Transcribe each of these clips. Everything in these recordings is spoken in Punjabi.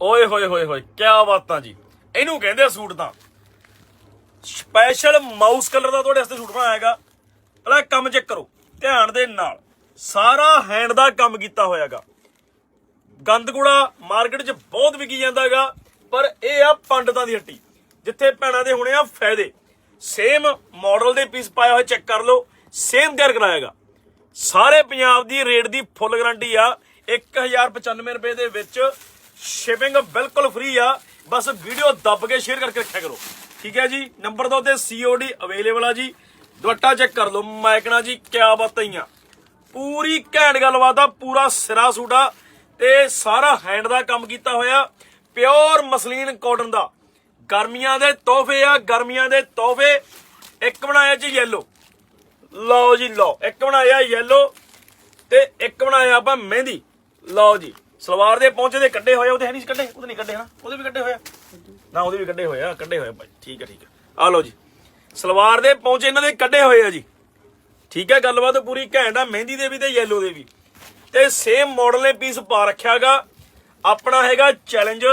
ਓਏ ਹੋਏ ਹੋਏ ਹੋਏ ਕੀ ਬਾਤਾਂ ਜੀ। ਇਹਨੂੰ ਕਹਿੰਦੇ ਆ ਸੂਟ ਤਾਂ। ਸਪੈਸ਼ਲ ਮਾਊਸ ਕਲਰ ਦਾ ਤੁਹਾਡੇ ਵਾਸਤੇ ਸੂਟ ਬਣਾਇਆ ਹੈਗਾ ਪਹਿਲਾਂ ਕੰਮ ਚੈੱਕ ਕਰੋ, ਧਿਆਨ ਦੇ ਨਾਲ। ਸਾਰਾ ਹੈਂਡ ਦਾ ਕੰਮ ਕੀਤਾ ਹੋਇਆਗਾ। ਗੰਦਗੁੜਾ ਮਾਰਕੀਟ 'ਚ ਬਹੁਤ ਵਿਕੀ ਜਾਂਦਾਗਾ, ਪਰ ਇਹ ਆ ਪੰਡਤਾਂ ਦੀ ਹੱਟੀ। ਜਿੱਥੇ ਭੈਣਾਂ ਦੇ ਹੋਣੇ ਆ ਫਾਇਦੇ। ਸੇਮ ਮਾਡਲ ਦੇ ਪੀਸ ਪਾਇਆ ਹੋਇਆ ਚੈੱਕ ਕਰ ਲਓ ਸੇਮ ਤਿਆਰ ਕਰਾਇਆਗਾ ਸਾਰੇ ਪੰਜਾਬ ਦੀ ਰੇਟ ਦੀ ਫੁੱਲ ਗਾਰੰਟੀ ਆ 1095 ਰੁਪਏ ਦੇ ਵਿੱਚ ਸ਼ਿਪਿੰਗ ਬਿਲਕੁਲ ਫ੍ਰੀ ਆ। ਬਸ ਵੀਡੀਓ ਦੱਬ ਕੇ ਸ਼ੇਅਰ ਕਰਕੇ ਰੱਖਿਆ ਕਰੋ। ਠੀਕ ਹੈ ਜੀ? ਨੰਬਰ ਦੋ ਤੇ COD ਅਵੇਲੇਬਲ ਆ ਜੀ। ਦੁਪੱਟਾ ਚੈੱਕ ਕਰ ਲਓ। ਮੈਕਣਾ ਜੀ, ਕਿਆ ਬਤਾਈਆਂ ਪੂਰੀ ਘੈਂਟ ਗੱਲਬਾਤ ਆ, ਪੂਰਾ ਸਿਰਾ ਸੂਟ ਆ। ਤੇ ਸਾਰਾ ਹੈਂਡ ਦਾ ਕੰਮ ਕੀਤਾ ਹੋਇਆ। ਪਿਓਰ ਮਸਲੀਨ ਕਾਟਨ ਦਾ। ਗਰਮੀਆਂ ਦੇ ਤੋਹਫੇ ਆ, ਗਰਮੀਆਂ ਦੇ ਤੋਹਫੇ। ਇੱਕ ਬਣਾਇਆ ਜੀ ਯੈਲੋ ਲਓ ਜੀ, ਲਓ। ਇੱਕ ਬਣਾਇਆ ਯੈਲੋ ਤੇ ਇੱਕ ਬਣਾਇਆ ਆਪਾਂ ਮਹਿੰਦੀ। ਲਓ ਜੀ। ਸਲਵਾਰ ਦੇ ਪਹੁੰਚੇ ਦੇ ਕੱਢੇ ਹੋਏ ਉਹਦੇ ਹੈ ਨਹੀਂ ਸੀ ਕੱਢੇ? ਉਹਦੇ ਨਹੀਂ ਕੱਢੇ ਹਨਾ? ਉਹਦੇ ਵੀ ਕੱਢੇ ਹੋਏ ਨਾ, ਉਹਦੇ ਵੀ ਕੱਢੇ ਹੋਏ ਆ, ਕੱਢੇ ਹੋਏ ਭਾਈ। ਠੀਕ ਹੈ ਠੀਕ ਹੈ ਆ ਲਓ ਜੀ। ਸਲਵਾਰ ਦੇ ਪਹੁੰਚੇ, ਇਹਨਾਂ ਦੇ ਕੱਢੇ ਹੋਏ ਆ ਜੀ। ਠੀਕ ਹੈ ਗੱਲਬਾਤ ਪੂਰੀ ਘੈਂਟ ਆ, ਮਹਿੰਦੀ ਦੇ ਵੀ ਤੇ ਯੈਲੋ ਦੇ ਵੀ। ਤੇ ਸੇਮ ਮਾਡਲ ਨੇ ਪੀਸ ਪਾ ਰੱਖਿਆਗਾ ਆਪਣਾ ਹੈਗਾ ਚੈਲੰਜ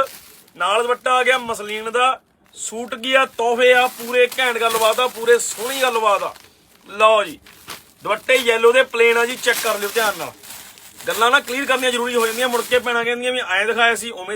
ਨਾਲ ਦੁਪੱਟਾ ਆ ਗਿਆ ਮਸਲੀਨ ਦਾ। ਸੂਟ ਗਿਆ ਤੋਹਫੇ ਆ, ਪੂਰੇ ਘੈਂਟ ਗੱਲਬਾਤ ਆ, ਪੂਰੇ ਸੋਹਣੀ ਗੱਲਬਾਤ ਆ। ਲਓ ਜੀ। ਦੁਪੱਟੇ ਯੈਲੋ ਦੇ ਪਲੇਨ ਆ ਜੀ ਚੈੱਕ ਕਰ ਲਿਓ ਧਿਆਨ ਨਾਲ। ਗੱਲਾਂ ਨਾ ਕਲੀਅਰ ਕਰਨੀਆਂ ਜ਼ਰੂਰੀ ਹੋ ਜਾਂਦੀਆਂ, ਮੁੜ ਕੇ ਪੈਣਾ ਕਹਿੰਦੀਆਂ ਵੀ ਐਂ ਦਿਖਾਇਆ ਸੀ, ਉਵੇਂ